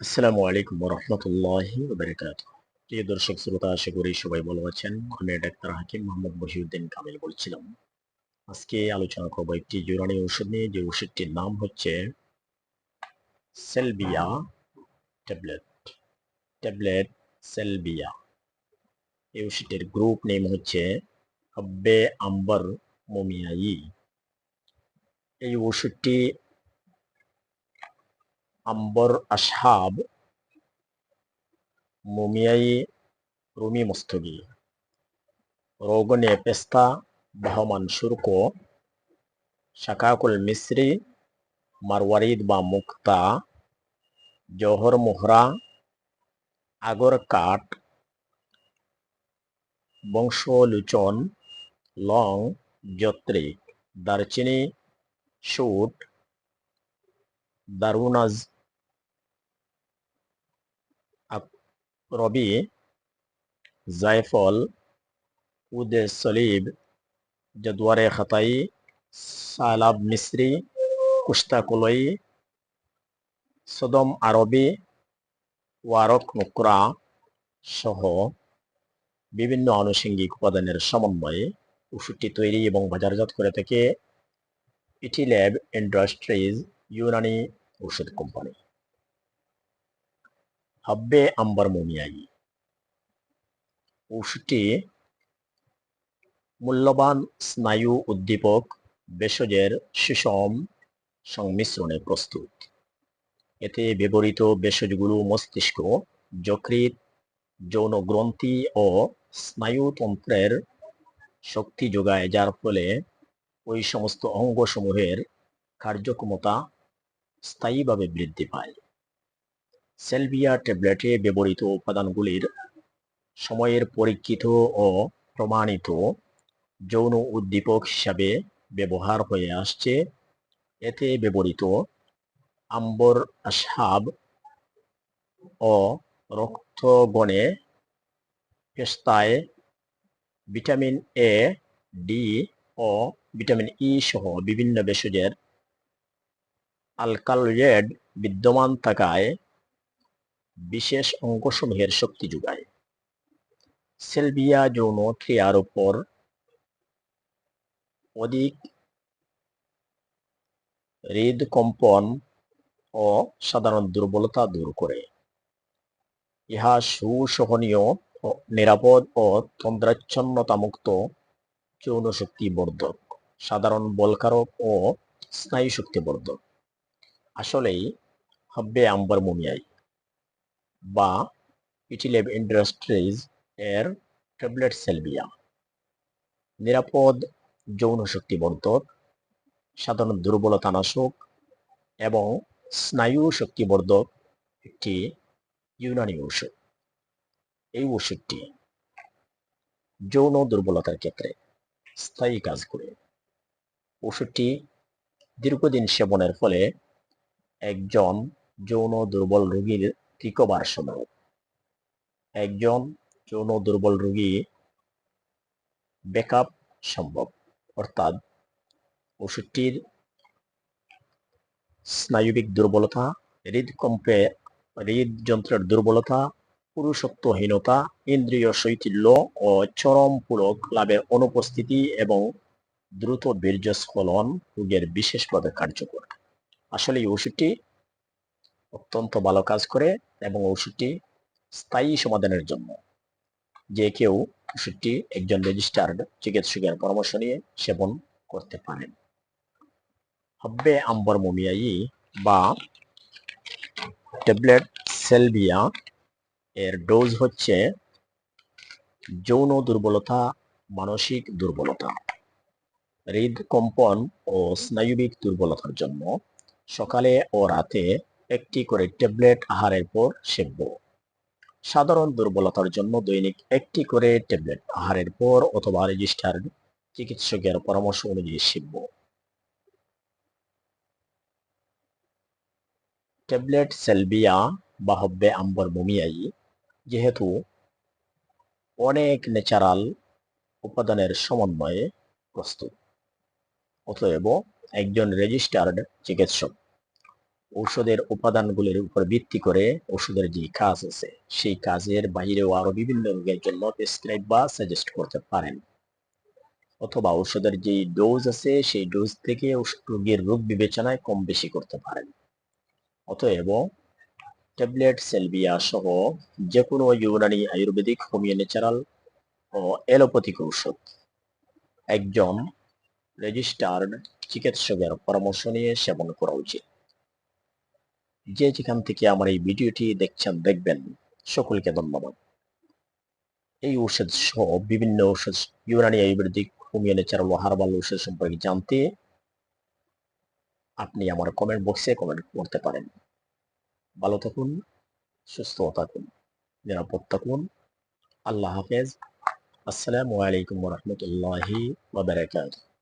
আসসালামু আলাইকুম রহমতুল্লাহি বারকাত প্রিয় দর্শক, শ্রোতা, আশা করি সবাই ভালো আছেন। আমি ডাক্তার হাকিম মোহাম্মদ বহিউদ্দিন কামিল বলছিলাম। আজকে আলোচনা করব একটি জোরানি ওষুধ নিয়ে। যে ওষুধটির নাম হচ্ছে সেলবিয়া ট্যাবলেট। ট্যাবলেট সেলবিয়া। এই ওষুধটির গ্রুপ নেম হচ্ছে হব্বে আম্বর মোমিয়াই এই ওষুধটি আম্বর আসহাব মুমিয়াই রুমি মস্তগি। রোগনে পেস্তা বহমান শুর্ক, শাকাকুল মিশ্রি মারওয়ারিদ বা মুক্তা, জহর মোহরা, আগর কাঠ, বংশলুচন, লং যত্রিক দারচিনি শুট দারুনাজ রবি, জায়ফল, উদে সলিব জদওয়ারে খাতাই, সালাব মিশ্রি কুস্তা কলই, সদম আরবি, ওয়ারক নুকরা সহ বিভিন্ন আনুষঙ্গিক উপাদানের সমন্বয়ে ওষুধটি তৈরি এবং বাজারজাত করে থাকে ইটিল্যাব ইন্ডাস্ট্রিজ, ইউনানি ওষুধ কোম্পানি। হাব্বে আম্বার মোমিয়াই। ওষুধটি মূল্যবান স্নায়ু উদ্দীপক, ভেষজের সুষম সংমিশ্রণে প্রস্তুত। এতে ব্যবহৃত ভেষজগুলো মস্তিষ্ক যকৃত যৌন গ্রন্থি ও স্নায়ুতন্ত্রের শক্তি যোগায়, যার ফলে ওই সমস্ত অঙ্গসমূহের কার্যক্ষমতা স্থায়ীভাবে বৃদ্ধি পায়। সেলভিয়া ট্যাবলেটে ব্যবহৃত উপাদানগুলির সময়ের পরীক্ষিত ও প্রমাণিত যৌন উদ্দীপক হিসাবে ব্যবহার হয়ে আসছে। এতে ব্যবহৃত আম্বর আসাব ও রক্তগণে পেস্তায় ভিটামিন এ, ডি ও ভিটামিন ই সহ বিভিন্ন ভেষজের আলকালয়েড বিদ্যমান থাকায় বিশেষ অঙ্গসমূহের শক্তি যোগায়। সেলভিয়া যৌন ক্রিয়ার উপর অধিক হৃদকম্পন ও সাধারণ দুর্বলতা দূর করে। ইহা সুসহনীয় নিরাপদ ও তন্দ্রাচ্ছন্নতামুক্ত যৌন শক্তি বর্ধক সাধারণ বলকারক ও স্নায়ু শক্তি বর্ধক আসলেই, হাব্বে আম্বার মুমিয়াই বা ইটিলেব ইন্ডাস্ট্রিজ এর ট্যাবলেট সেলভিয়া নিরাপদ যৌন শক্তি বর্ধক, সাধারণ দুর্বলতা নাশক এবং স্নায়ু শক্তিবর্ধক একটি ইউনানি ওষুধ এই ওষুধটি যৌন দুর্বলতার ক্ষেত্রে স্থায়ী কাজ করে। ওষুধটি দীর্ঘদিন সেবনের ফলে একজন যৌন দুর্বল রোগীর রিকভার সম্ভব একজন যৌন দুর্বল রোগী ব্যাকআপ সম্ভব, অর্থাৎ ওষুধটির স্নায়ুবিক দুর্বলতা, হৃদকম্পে হৃদযন্ত্রের দুর্বলতা, পুরুষত্বহীনতা, ইন্দ্রিয় শৈথিল্য ও চরম পুলক লাভের অনুপস্থিতি এবং দ্রুত বীর্যস্খলন রোগের বিশেষভাবে কার্যকর। আসলে এই ওষুধটি অত্যন্ত ভালো কাজ করে এবং ওষুধটি স্থায়ী সমাধানের জন্য। যে কেউ ওষুধটি একজন রেজিস্টার্ড চিকিৎসকের পরামর্শ নিয়ে সেবন করতে পারেন। হব্বে আম্বর মোমিয়াই বা ট্যাবলেট সেলভিয়া এর ডোজ হচ্ছে যৌন দুর্বলতা, মানসিক দুর্বলতা। হৃদকম্পন ও স্নায়ুবিক দুর্বলতার জন্য সকালে ও রাতে একটি করে ট্যাবলেট আহারের পর সেবব। সাধারণ দুর্বলতার জন্য দৈনিক একটি করে ট্যাবলেট আহারের পর অথবা রেজিস্টার্ড চিকিৎসকের পরামর্শ অনুযায়ী সেবব। ট্যাবলেট সেলবিয়া বা হব্বে আম্বর মুমিয়াই যেহেতু অনেক ন্যাচারাল উপাদানের সমন্বয়ে প্রস্তুত। অতএব একজন রেজিস্টার্ড চিকিৎসক ঔষধের উপাদানগুলির উপর ভিত্তি করে ওষুধের যে কাজ আছে, সেই কাজের বাইরেও আরও বিভিন্ন রোগের জন্য প্রেসক্রাইব বা সাজেস্ট করতে পারেন। অথবা ঔষধের যে ডোজ আছে, সেই ডোজ থেকে রোগীর রোগ বিবেচনায় কম বেশি করতে পারেন। অতএব ট্যাবলেট সেলভিয়া সহ যে কোনো ইউনানি আয়ুর্বেদিক হোমিও ন্যাচারাল ও এলোপ্যাথিক ঔষধ। একজন রেজিস্টার্ড চিকিৎসকের পরামর্শ নিয়ে সেবন করা উচিত। যে যেখান থেকে আমার এই ভিডিওটি দেখছেন, দেখবেন। সকলকে ধন্যবাদ। এই ঔষধ সহ বিভিন্ন ঔষধ ইউনানি আয়ুর্বেদিক, হোমিও ন্যাচারাল ও হার্বাল ঔষধ সম্পর্কে জানতে আপনি আমার কমেন্ট বক্সে কমেন্ট করতে পারেন। ভালো থাকুন, সুস্থ থাকুন, নিরাপদ থাকুন। আল্লাহ হাফেজ। আসসালামু আলাইকুম রহমতুল্লাহি বারাকাতুহু।